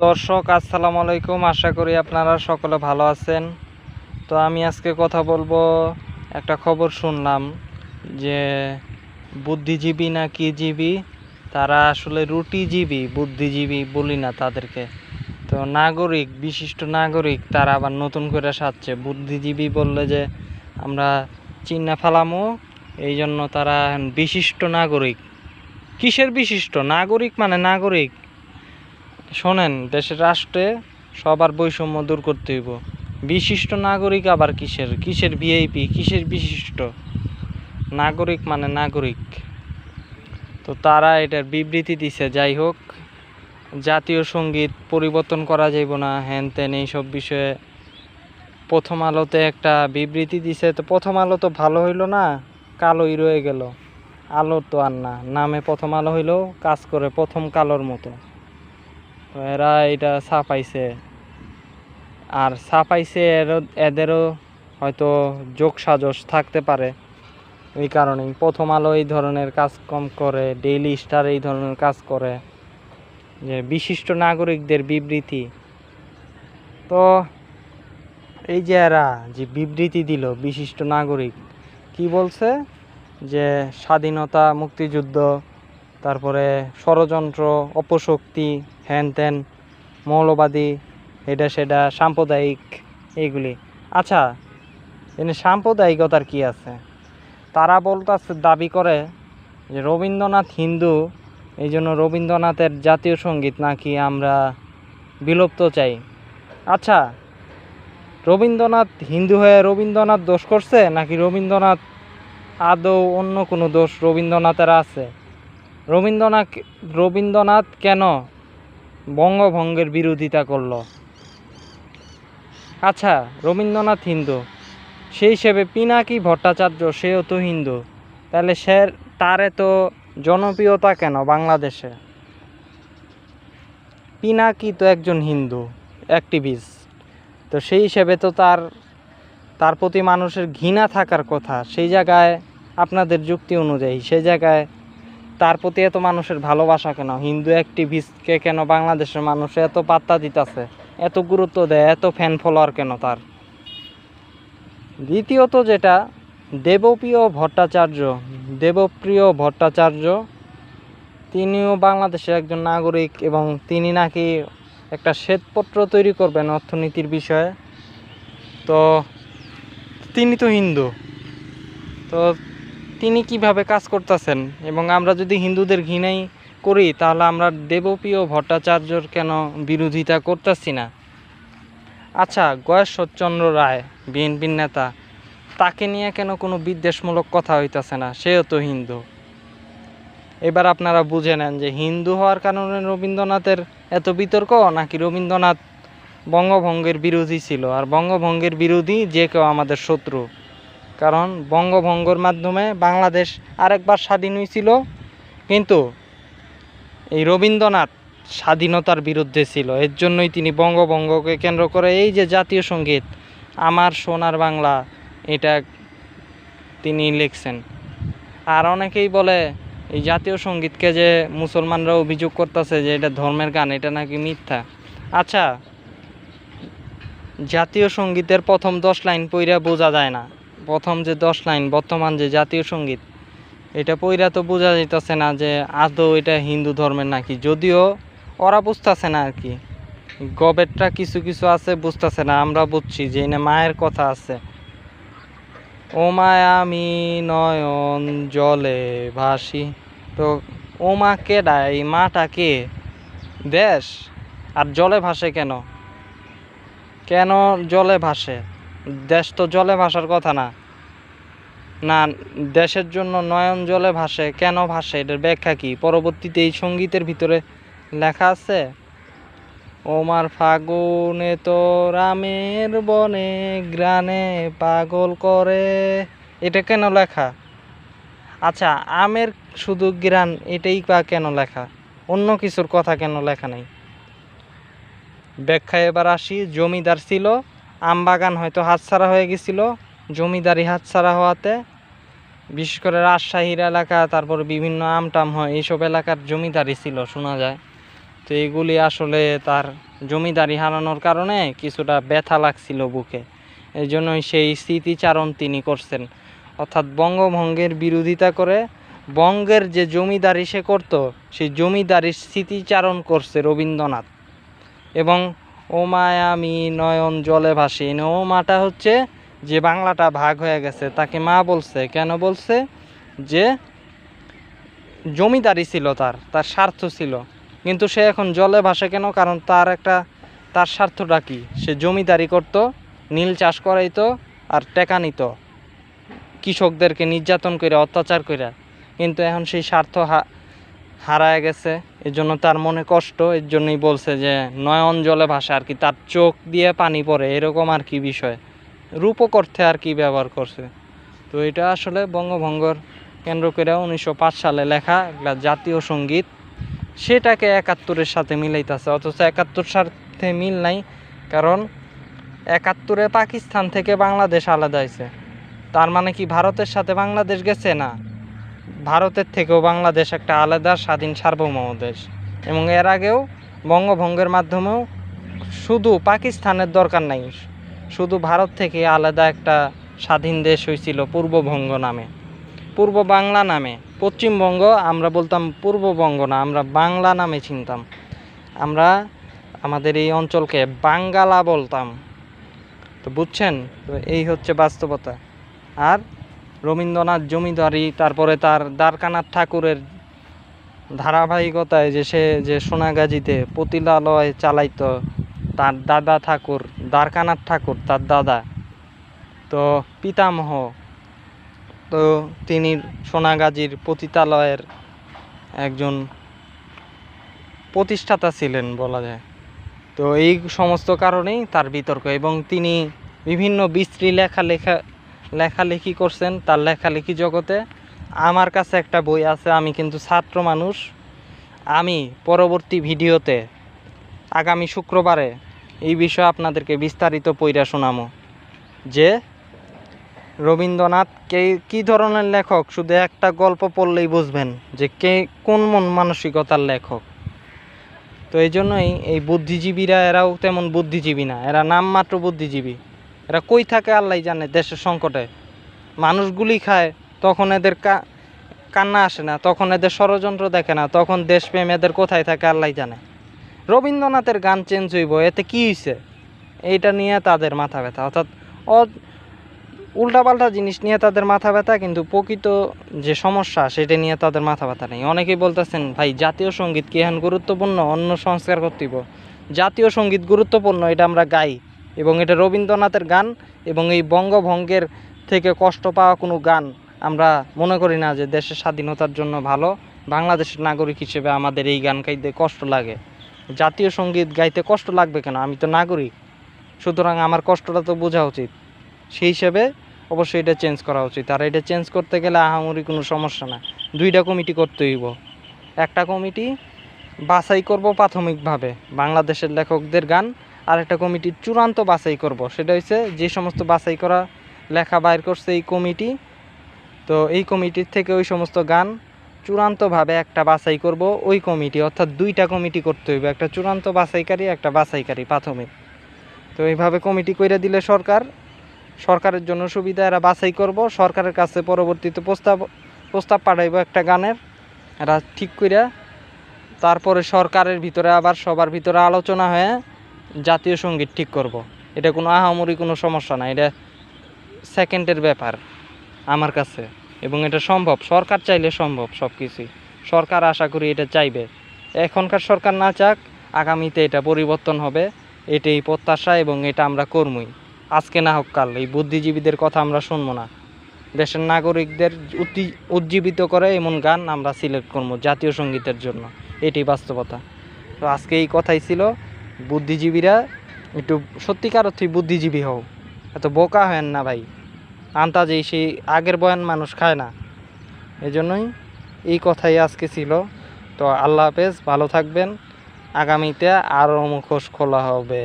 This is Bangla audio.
দর্শক, আসসালামু আলাইকুম। আশা করি আপনারা সকলে ভালো আছেন। তো আমি আজকে কথা বলব, একটা খবর শুনলাম যে বুদ্ধিজীবী না কি জীবী? তারা আসলে রুটিজীবী, বুদ্ধিজীবী বলি না তাদেরকে। তো নাগরিক, বিশিষ্ট নাগরিক, তারা আবার নতুন করে সাজছে। বুদ্ধিজীবী বললে যে আমরা চিন্না ফেলামো এই জন্য তারা বিশিষ্ট নাগরিক। কিসের বিশিষ্ট? নাগরিক মানে নাগরিক। শোনেন, দেশের রাষ্ট্রে সবার বৈষম্য দূর করতে হইব। বিশিষ্ট নাগরিক আবার কিসের? কিসের ভিআইপি কিসের বিশিষ্ট? নাগরিক মানে নাগরিক। তো তারা এটার বিবৃতি দিছে, যাই হোক, জাতীয় সংগীত পরিবর্তন করা যাইব না হ্যান ত্যান এইসব বিষয়ে। প্রথম আলোতে একটা বিবৃতি দিছে, তো প্রথম আলো তো ভালো হইল না, কালোই রয়ে গেল। আলো তো আর না, নামে প্রথম আলো হইলেও কাজ করে প্রথম কালোর মতো। এরা এটা ছাপাইছে। আর ছাপাইছে এদেরও হয়তো যোগ সাজস থাকতে পারে। এই কারণেই প্রথম আলো এই ধরনের কাজ কম করে ডেইলি স্টার এই ধরনের কাজ করে, যে বিশিষ্ট নাগরিকদের বিবৃতি। তো এই যে এরা যে বিবৃতি দিল বিশিষ্ট নাগরিক, কি বলছে? যে স্বাধীনতা, মুক্তিযুদ্ধ, তারপরে ষড়যন্ত্র, অপশক্তি হ্যান ত্যান, মৌলবাদী, এটা সেটা, সাম্প্রদায়িক, এইগুলি। আচ্ছা এনে সাম্প্রদায়িকতার কি আছে? তারা বলতেছে, দাবি করে যে রবীন্দ্রনাথ হিন্দু এই জন্য রবীন্দ্রনাথের জাতীয় সংগীত নাকি আমরা বিলুপ্ত চাই। আচ্ছা রবীন্দ্রনাথ হিন্দু হয়ে রবীন্দ্রনাথ দোষ করছে, নাকি রবীন্দ্রনাথ আদৌ অন্য কোনো দোষ রবীন্দ্রনাথের আছে? রবীন্দ্রনাথ রবীন্দ্রনাথ কেন বঙ্গভঙ্গের বিরোধিতা করল। আচ্ছা রবীন্দ্রনাথ হিন্দু, সেই হিসেবে পিনাকি ভট্টাচার্য, সেও তো হিন্দু। তাহলে সে, তার এত জনপ্রিয়তা কেন বাংলাদেশে? পিনাকি তো একজন হিন্দু অ্যাক্টিভিস্ট তো সেই হিসেবে তো তার তার প্রতি মানুষের ঘৃণা থাকার কথা। সেই জায়গায় আপনাদের যুক্তি অনুযায়ী, সেই জায়গায় তার প্রতি এত মানুষের ভালোবাসা কেন? হিন্দু অ্যাক্টিভিস্টকে কেন বাংলাদেশের মানুষ এত পাত্তা দিতেছে? এত গুরুত্ব দেয়, এত ফ্যান ফলোয়ার কেন তার? দ্বিতীয়ত যেটা, দেবপ্রিয় ভট্টাচার্য দেবপ্রিয় ভট্টাচার্য, তিনিও বাংলাদেশের একজন নাগরিক এবং তিনি নাকি একটা শ্বেতপত্র তৈরি করবেন অর্থনীতির বিষয়ে। তো, তিনি তো হিন্দু। তো তিনি কীভাবে কাজ করতেছেন? এবং আমরা যদি হিন্দুদের ঘৃণাই করি, তাহলে আমরা দেবপ্রিয় ভট্টাচার্যর কেন বিরোধিতা করতেছি না? আচ্ছা গয়েশ গয়েশ্বরচন্দ্র রায়, বিএনপির নেতা, তাকে নিয়ে কেন কোনো বিদ্বেষমূলক কথা হইতাছে না? সেও তো হিন্দু। এবার আপনারা বুঝে নেন যে হিন্দু হওয়ার কারণে রবীন্দ্রনাথের এত বিতর্ক, নাকি রবীন্দ্রনাথ বঙ্গভঙ্গের বিরোধী ছিল? আর বঙ্গভঙ্গের বিরোধী যে কেউ আমাদের শত্রু। কারণ বঙ্গভঙ্গর মাধ্যমে বাংলাদেশ আরেকবার স্বাধীন হয়েছিল, কিন্তু এই রবীন্দ্রনাথ স্বাধীনতার বিরুদ্ধে ছিল। এর জন্যই তিনি বঙ্গভঙ্গকে কেন্দ্র করে এই যে জাতীয় সংগীত, আমার সোনার বাংলা, এটা তিনি লিখছেন। আর অনেকেই বলে, এই জাতীয় সঙ্গীতকে যে মুসলমানরা অভিযোগ করতেছে যে এটা ধর্মের গান, এটা নাকি মিথ্যা। আচ্ছা জাতীয় সঙ্গীতের প্রথম দশ লাইন পইরা বোঝা যায় না। প্রথম যে দশ লাইন, বর্তমান যে জাতীয় সংগীত, এটা পইরা তো বোঝা যাইতেছে না যে আদৌ এটা হিন্দু ধর্মের নাকি। যদিও ওরা বুঝতেছে না আর কি গবেটটা কিছু কিছু আছে, বুঝতেছে না, আমরা বুঝছি যে এনে মায়ের কথা আছে। ও মায় আমি নয়ন জলে ভাসি। তো ও মা কেডা এই মাটা কে? দেশ? আর জলে ভাসে কেন? কেন জলে ভাসে? দেশ তো জলে ভাসার কথা না। না, দেশের জন্য নয়ন জলে ভাসে, কেন ভাসে? এটার ব্যাখ্যা কি? পরবর্তীতে এই সঙ্গীতের ভিতরে লেখা আছে, ওমার ফাগুনে তো রামের বনে গ্রানে পাগল করে। এটা কেন লেখা? আচ্ছা আমের শুধু গ্রান, এটাই বা কেন লেখা? অন্য কিছুর কথা কেন লেখা নেই? ব্যাখ্যা এবার আসি, জমিদার ছিল, আম বাগান হয়তো হাতছাড়া হয়ে গেছিল জমিদারি হাতছাড়া হওয়াতে, বিশেষ করে রাজশাহীর এলাকা, তারপর বিভিন্ন আম টাম হয়, এইসব এলাকার জমিদারি ছিল, শোনা যায়। তো এইগুলি আসলে তার জমিদারি হারানোর কারণে কিছুটা ব্যথা লাগছিল বুকে। এই জন্যই সেই স্মৃতিচারণ তিনি করছেন। অর্থাৎ বঙ্গভঙ্গের বিরোধিতা করে বঙ্গের যে জমিদারি সে করত, সেই জমিদারির স্মৃতিচারণ করছে রবীন্দ্রনাথ। এবং ও মায় আমি নয়ন জলে ভাসি। ও মাটা হচ্ছে যে বাংলাটা ভাগ হয়ে গেছে, তাকে মা বলছে। কেন বলছে? যে জমিদারি ছিল তার তার স্বার্থ ছিল। কিন্তু সে এখন জলে ভাসে কেন? কারণ তার একটা, তার স্বার্থটা কি? সে জমিদারি করত, নীল চাষ করাইতো আর টেকা নিত, কৃষকদেরকে নির্যাতন করে, অত্যাচার করে। কিন্তু এখন সেই স্বার্থ হারায় গেছে। এর জন্য তার মনে কষ্ট, এর জন্যই বলছে যে, নয়ন জলে ভাসে আর কি, তার চোখ দিয়ে পানি পড়ে, এরকম আর কি বিষয়। রূপক অর্থে আর কি ব্যবহার করছে। তো এটা আসলে বঙ্গভঙ্গর কেন্দ্র করে উনিশশো পাঁচ সালে লেখা একটা জাতীয় সংগীত। সেটাকে একাত্তরের সাথে মিলাইতেছে, অথচ একাত্তর সাথে মিল নাই, কারণ একাত্তরে পাকিস্তান থেকে বাংলাদেশ আলাদা হয়েছে তার মানে কি ভারতের সাথে বাংলাদেশ গেছে না? ভারতের থেকেও বাংলাদেশ একটা আলাদা স্বাধীন সার্বভৌম দেশ এবং এর আগেও বঙ্গভঙ্গের মাধ্যমেও শুধু পাকিস্তানের দরকার নাই। শুধু ভারত থেকে আলাদা একটা স্বাধীন দেশ হয়েছিল পূর্ববঙ্গ নামে। পূর্ব বাংলা নামে। পশ্চিমবঙ্গ আমরা বলতাম পূর্ববঙ্গ না, আমরা বাংলা নামে চিনতাম। আমরা আমাদের এই অঞ্চলকে বাঙ্গালা বলতাম। তো বুঝছেন? তো এই হচ্ছে বাস্তবতা। আর রবীন্দ্রনাথ জমিদারি, তারপরে তার দ্বারকানাথ ঠাকুরের ধারাবাহিকতায় যে সে, যে সোনাগাজীতে পতিলালয় চালাইতো, তার দাদা ঠাকুর দ্বারকানাথ ঠাকুর, তার দাদা। তো পিতামহ, তো তিনি সোনাগাজীর পতিতালয়ের একজন প্রতিষ্ঠাতা ছিলেন বলা যায়। তো এই সমস্ত কারণেই তার বিতর্ক এবং তিনি বিভিন্ন বিশ্রী লেখা লেখা লেখালেখি করছেন তার লেখালেখি জগতে। আমার কাছে একটা বই আছে, আমি কিন্তু ছাত্র মানুষ। আমি পরবর্তী ভিডিওতে আগামী শুক্রবারে এই বিষয়ে আপনাদেরকে বিস্তারিত পইরা শোনামো। যে রবীন্দ্রনাথ কে কী ধরনের লেখক? শুধু একটা গল্প পড়লেই বুঝবেন যে কে কোন মন মানসিকতার লেখক। তো এই জন্যই এই বুদ্ধিজীবীরা এরাও তেমন বুদ্ধিজীবী না। এরা নামমাত্র বুদ্ধিজীবী। এরা কই থাকে আল্লাহ জানে দেশের সংকটে। মানুষগুলি খায়, তখন এদের কান্না আসে না, তখন এদের ষড়যন্ত্র দেখে না, তখন দেশপ্রেম এদের কোথায় থাকে আল্লাহ জানে। রবীন্দ্রনাথের গান চেঞ্জ হইব, এতে কী হয়েছে এইটা নিয়ে তাদের মাথা ব্যথা। অর্থাৎ অ উল্টাপাল্টা জিনিস নিয়ে তাদের মাথা ব্যথা, কিন্তু প্রকৃত যে সমস্যা, সেটা নিয়ে তাদের মাথা ব্যথা নেই। অনেকেই বলতেছেন, ভাই, জাতীয় সংগীত কি এখন গুরুত্বপূর্ণ? অন্য সংস্কার কর্তৃপ জাতীয় সংগীত গুরুত্বপূর্ণ, এটা আমরা গাই। এবং এটা রবীন্দ্রনাথের গান, এবং এই বঙ্গভঙ্গের থেকে কষ্ট পাওয়া কোনো গান আমরা মনে করি না যে দেশের স্বাধীনতার জন্য ভালো। বাংলাদেশের নাগরিক হিসেবে আমাদের এই গান গাইতে কষ্ট লাগে। জাতীয় সংগীত গাইতে কষ্ট লাগবে কেন? আমি তো নাগরিক। সুতরাং আমার কষ্টটা তো বোঝা উচিত। সেই হিসেবে অবশ্যই এটা চেঞ্জ করা উচিত। আর এটা চেঞ্জ করতে গেলে আহামরি কোনো সমস্যা না। দুইটা কমিটি করতে হইব। একটা কমিটি বাছাই করব প্রাথমিকভাবে। বাংলাদেশের লেখকদের গান আর একটা কমিটি চূড়ান্ত বাছাই করব। সেটা হচ্ছে যে সমস্ত বাছাই করা লেখা বাইর করছে এই কমিটি, তো এই কমিটির থেকে ওই সমস্ত গান চূড়ান্তভাবে একটা বাছাই করব ওই কমিটি, অর্থাৎ দুইটা কমিটি করতে হইবে, একটা চূড়ান্ত বাছাইকারী, একটা বাছাইকারী প্রাথমিক তো এইভাবে কমিটি কইরা দিলে সরকার, সরকারের জন্য সুবিধা, এরা বাছাই করব, সরকারের কাছে পরবর্তীতে প্রস্তাব প্রস্তাব পাঠাইব একটা গানের, এরা ঠিক কইরা তারপরে সরকারের ভিতরে আবার সবার ভিতরে আলোচনা হয়ে জাতীয় সংগীত ঠিক করব। এটা কোনো আহামরি কোনো সমস্যা না, এটা সেকেন্ডের ব্যাপার আমার কাছে এবং এটা সম্ভব, সরকার চাইলে সম্ভব সব কিছুই সরকার আশা করি এটা চাইবে। এখনকার সরকার না চাক, আগামীতে এটা পরিবর্তন হবে, এটাই প্রত্যাশা এবং এটা আমরা কর্মই। আজকে না হোক কাল, এই বুদ্ধিজীবীদের কথা আমরা শুনব না। দেশের নাগরিকদের উজ্জীবিত করে এমন গান আমরা সিলেক্ট করব জাতীয় সঙ্গীতের জন্য। এটাই বাস্তবতা। তো আজকে এই কথাই ছিল, বুদ্ধিজীবীরা, একটু সত্যিকার অর্থেই বুদ্ধিজীবী হও। এত বোকা হেন না ভাই। আন্তাজেই সেই আগের বয়ান মানুষ খায় না। এই জন্যই এই কথাই আজকে ছিল। তো আল্লাহ হাফেজ, ভালো থাকবেন। আগামীতে আরও মুখোশ খোলা হবে।